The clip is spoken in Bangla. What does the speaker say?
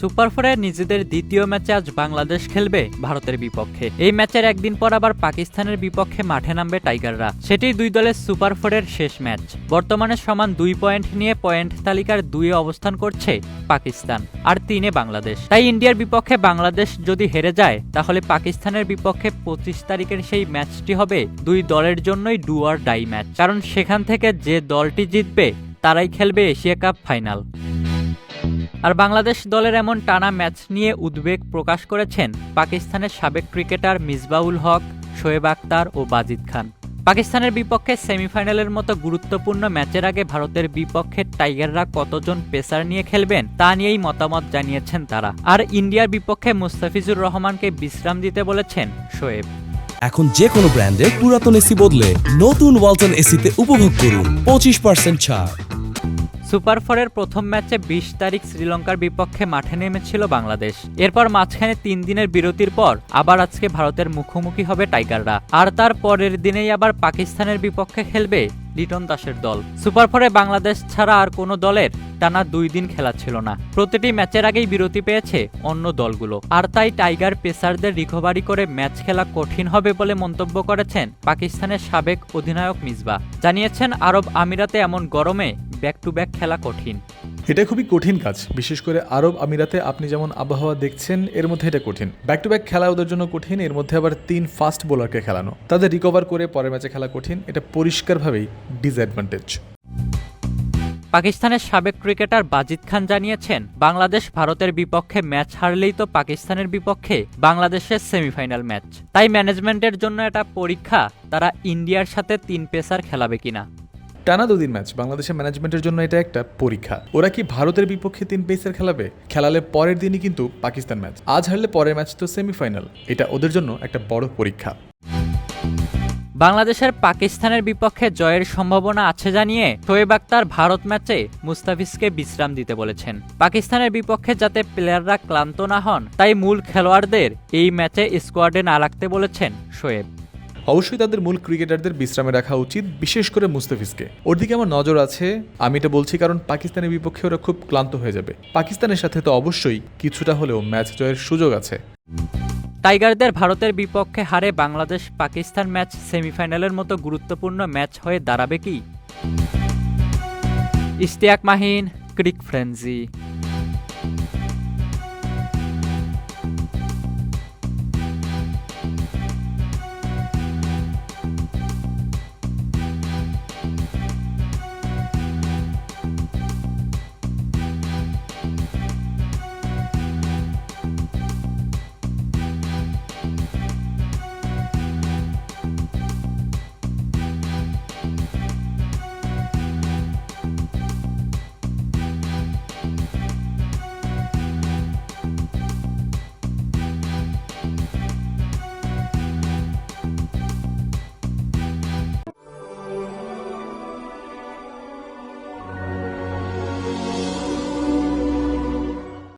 সুপার ফোরে নিজেদের দ্বিতীয় ম্যাচে আজ বাংলাদেশ খেলবে ভারতের বিপক্ষে। এই ম্যাচের একদিন পর আবার পাকিস্তানের বিপক্ষে মাঠে নামবে টাইগাররা। সেটি দুই দলের সুপার ফোরের শেষ ম্যাচ। বর্তমানে সমান দুই পয়েন্ট নিয়ে পয়েন্ট তালিকার দুইয়ে অবস্থান করছে পাকিস্তান আর তিনে বাংলাদেশ। তাই ইন্ডিয়ার বিপক্ষে বাংলাদেশ যদি হেরে যায়, তাহলে পাকিস্তানের বিপক্ষে পঁচিশ তারিখের সেই ম্যাচটি হবে দুই দলের জন্যই ডু আর ডাই ম্যাচ। কারণ সেখান থেকে যে দলটি জিতবে, তারাই খেলবে এশিয়া কাপ ফাইনাল। আর বাংলাদেশ দলের এমন টানা ম্যাচ নিয়ে উদ্বেগ প্রকাশ করেছেন পাকিস্তানের সাবেক ক্রিকেটার মিসবাউল হক, শোয়েব আক্তার ও বাজিদ খান। পাকিস্তানের বিপক্ষে সেমিফাইনালের মতো গুরুত্বপূর্ণ ম্যাচের আগে ভারতের বিপক্ষে টাইগাররা কতজন পেসার নিয়ে খেলবেন তা নিয়েই মতামত জানিয়েছেন তারা। আর ইন্ডিয়ার বিপক্ষে মুস্তাফিজুর রহমানকে বিশ্রাম দিতে বলেছেন শোয়েব। এখন যে কোনো ব্র্যান্ডের পুরাতন এসি বদলে নতুন ওয়ালটন এসিতে উপভোগ করুন পঁচিশ পার্সেন্ট ছাড়। সুপার ফোরের প্রথম ম্যাচে বিশ তারিখ শ্রীলঙ্কার বিপক্ষে মাঠে নেমেছিল বাংলাদেশ। এরপর মাঝখানে তিন দিনের বিরতির পর আবার আজকে ভারতের মুখোমুখি হবে টাইগাররা। আর তার পরের দিনেই আবার পাকিস্তানের বিপক্ষে খেলবে লিটন দাসের দল। সুপার ফোরে বাংলাদেশ ছাড়া আর কোনো দলের টানা দুই দিন খেলা ছিল না। প্রতিটি ম্যাচের আগেই বিরতি পেয়েছে অন্য দলগুলো। আর তাই টাইগার পেসারদের রিকভারি করে ম্যাচ খেলা কঠিন হবে বলে মন্তব্য করেছেন পাকিস্তানের সাবেক অধিনায়ক মিসবা জানিয়েছেন, আরব আমিরাতে এমন গরমে ব্যাক টু ব্যাক খেলা কঠিন। এটা খুবই কঠিন কাজ। বিশেষ করে আরব আমিরাতে আপনি যেমন আবহাওয়া দেখছেন এর মধ্যে এটা কঠিন। ব্যাক টু ব্যাক খেলা ওদের জন্য কঠিন এর মধ্যে আবার তিন ফাস্ট বোলারকে খেলানো। তাদের রিকভার করে পরের ম্যাচে খেলা কঠিন এটা পরিষ্কারভাবেই ডিসঅ্যাডভান্টেজ পাকিস্তানের সাবেক ক্রিকেটার বাজিদ খান জানিয়েছেন বাংলাদেশ ভারতের বিপক্ষে ম্যাচ হারলেই তো পাকিস্তানের বিপক্ষে বাংলাদেশের সেমিফাইনাল ম্যাচ তাই ম্যানেজমেন্টের জন্য এটা পরীক্ষা তারা ইন্ডিয়ার সাথে তিন পেসার খেলাবে কিনা। টানা দুদিন ম্যাচ বাংলাদেশের ম্যানেজমেন্টের জন্য এটা একটা পরীক্ষা। ওরা কি ভারতের বিপক্ষে তিন পেসার খেলাবে? খেলালে পরের দিনই কিন্তু পাকিস্তান ম্যাচ। আজ হারলে পরের ম্যাচ তো সেমিফাইনাল এটা ওদের জন্য একটা বড় পরীক্ষা। বাংলাদেশের পাকিস্তানের বিপক্ষে জয়ের সম্ভাবনা আছে জানিয়ে শোয়েব আক্তার ভারত ম্যাচে মুস্তাফিজকে বিশ্রাম দিতে বলেছেন। পাকিস্তানের বিপক্ষে যাতে প্লেয়াররা ক্লান্ত না হন, তাই মূল খেলোয়াড়দের এই ম্যাচে স্কোয়াডে না রাখতে বলেছেন শোয়েব। অবশ্যই তাদের মূল ক্রিকেটারদের বিশ্রামে রাখা উচিত, বিশেষ করে মুস্তাফিজকে। ওর দিকে আমার নজর আছে, আমি এটা বলছি কারণ পাকিস্তানের বিপক্ষে ওরা খুব ক্লান্ত হয়ে যাবে। পাকিস্তানের সাথে তো অবশ্যই কিছুটা হলেও ম্যাচ জয়ের সুযোগ আছে। টাইগারদের ভারতের বিপক্ষে হারে বাংলাদেশ পাকিস্তান ম্যাচ সেমিফাইনালের মতো গুরুত্বপূর্ণ ম্যাচ হয়ে দাঁড়াবে কি? ইশতিয়াক মাহিন, ক্রিক ফ্রেন্সি।